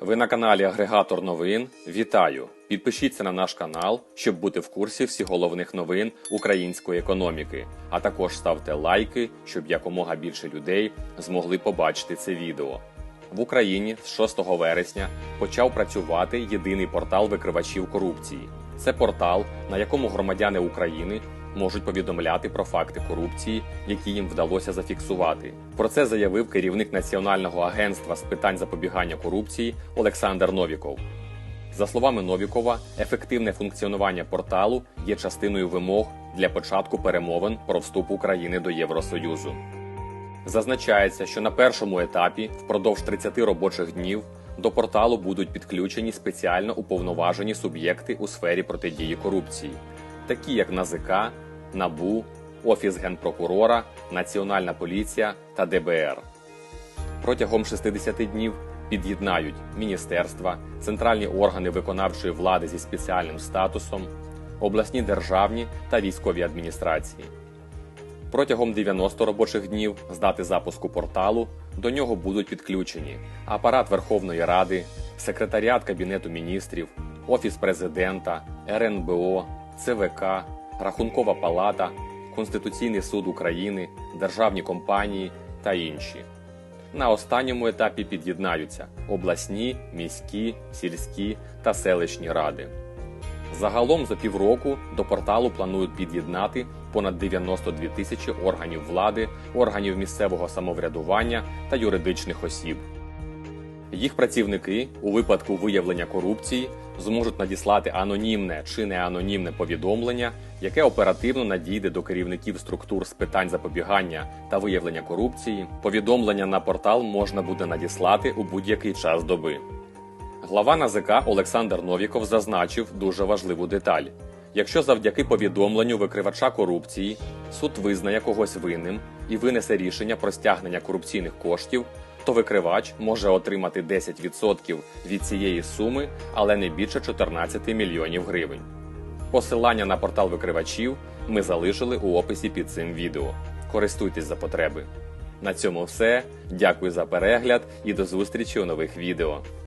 Ви на каналі Агрегатор новин. Вітаю! Підпишіться на наш канал, щоб бути в курсі всіх головних новин української економіки. А також ставте лайки, щоб якомога більше людей змогли побачити це відео. В Україні з 6 вересня почав працювати єдиний портал викривачів корупції. Це портал, на якому громадяни України можуть повідомляти про факти корупції, які їм вдалося зафіксувати. Про це заявив керівник Національного агентства з питань запобігання корупції Олександр Новіков. За словами Новікова, ефективне функціонування порталу є частиною вимог для початку перемовин про вступ України до Євросоюзу. Зазначається, що на першому етапі впродовж 30 робочих днів до порталу будуть підключені спеціально уповноважені суб'єкти у сфері протидії корупції, такі як НАЗК, НАБУ, Офіс генпрокурора, Національна поліція та ДБР. Протягом 60 днів під'єднають міністерства, центральні органи виконавчої влади зі спеціальним статусом, обласні державні та військові адміністрації. Протягом 90 робочих днів з дати запуску порталу до нього будуть підключені апарат Верховної Ради, секретаріат Кабінету міністрів, Офіс президента, РНБО, ЦВК, Рахункова палата, Конституційний суд України, державні компанії та інші. На останньому етапі під'єднаються обласні, міські, сільські та селищні ради. Загалом за півроку до порталу планують під'єднати понад 92 тисячі органів влади, органів місцевого самоврядування та юридичних осіб. Їх працівники у випадку виявлення корупції зможуть надіслати анонімне чи неанонімне повідомлення, яке оперативно надійде до керівників структур з питань запобігання та виявлення корупції. Повідомлення на портал можна буде надіслати у будь-який час доби. Глава НАЗК Олександр Новіков зазначив дуже важливу деталь. Якщо завдяки повідомленню викривача корупції суд визнає когось винним і винесе рішення про стягнення корупційних коштів, то викривач може отримати 10% від цієї суми, але не більше 14 мільйонів гривень. Посилання на портал викривачів ми залишили у описі під цим відео. Користуйтесь за потреби. На цьому все. Дякую за перегляд і до зустрічі у нових відео.